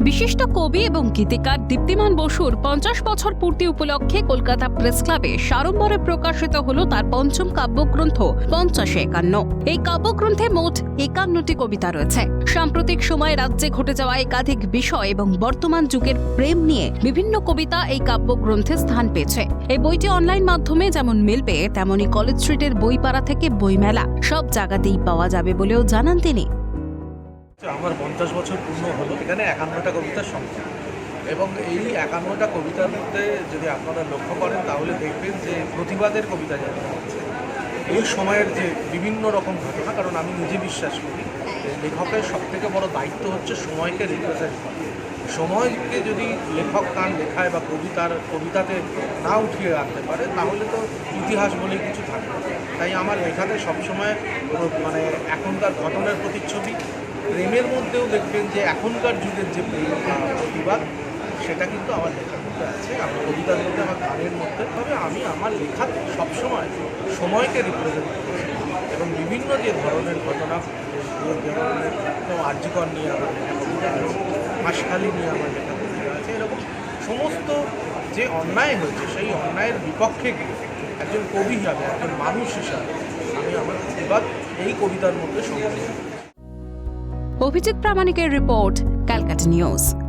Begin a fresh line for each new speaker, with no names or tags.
বিশিষ্ট কবি এবং গীতিকার দীপ্তিমান বসুর পঞ্চাশ বছর পূর্তি উপলক্ষে কলকাতা প্রেস ক্লাবে সাড়ম্বরে প্রকাশিত হল তার পঞ্চম কাব্যগ্রন্থ, পঞ্চাশে একান্ন। এই কাব্যগ্রন্থে মোট একান্নটি কবিতা রয়েছে। সাম্প্রতিক সময়ে রাজ্যে ঘটে যাওয়া একাধিক বিষয় এবং বর্তমান যুগের প্রেম নিয়ে বিভিন্ন কবিতা এই কাব্যগ্রন্থে স্থান পেয়েছে। এই বইটি অনলাইন মাধ্যমে যেমন মিলবে, তেমনি কলেজ স্ট্রিটের বইপাড়া থেকে বইমেলা সব জায়গাতেই পাওয়া যাবে বলেও জানান তিনি।
আমার পঞ্চাশ বছর পূর্ণ হলো, এখানে একান্নটা কবিতার সংখ্যা এবং এই একান্নটা কবিতার মধ্যে যদি আপনারা লক্ষ্য করেন, তাহলে দেখবেন যে প্রতিবাদের কবিতা যেটা হচ্ছে, এই সময়ের যে বিভিন্ন রকম ঘটনা, কারণ আমি নিজে বিশ্বাস করি লেখকের সবথেকে বড় দায়িত্ব হচ্ছে সময়কে রিপ্রেজেন্ট করা সময়কে যদি লেখক তার লেখায় বা কবিতার, কবিতাতে না উঠিয়ে রাখতে পারে, তাহলে তো ইতিহাস বলে কিছু থাকবে না। তাই আমার লেখাতে সবসময় মানে এখনকার ঘটনার প্রতিচ্ছবি প্রেমের মধ্যেও দেখবেন যে এখনকার যুগের যে প্রেম প্রতিবাদ, সেটা কিন্তু আমার লেখার মধ্যে আছে। আমার কবিতার মধ্যে, আমার গানের মধ্যে। তবে আমি আমার লেখাতে সবসময় সময়কে রিপ্রেজেন্ট করেছি এবং বিভিন্ন যে ধরনের ঘটনা ধরনের আর্যিকর নিয়ে আমার লেখা কবিতা হাঁসখালি নিয়ে আমার লেখা কবিতা আছে, এরকম সমস্ত যে অন্যায় হয়েছে, সেই অন্যায়ের বিপক্ষে গিয়ে একজন কবি হিসাবে, একজন মানুষ হিসাবে, আমি আমার প্রতিবাদ এই কবিতার মধ্যে সংযোগ
অভিজিৎ প্রামাণিকের রিপোর্ট ক্যালকাটা নিউজ।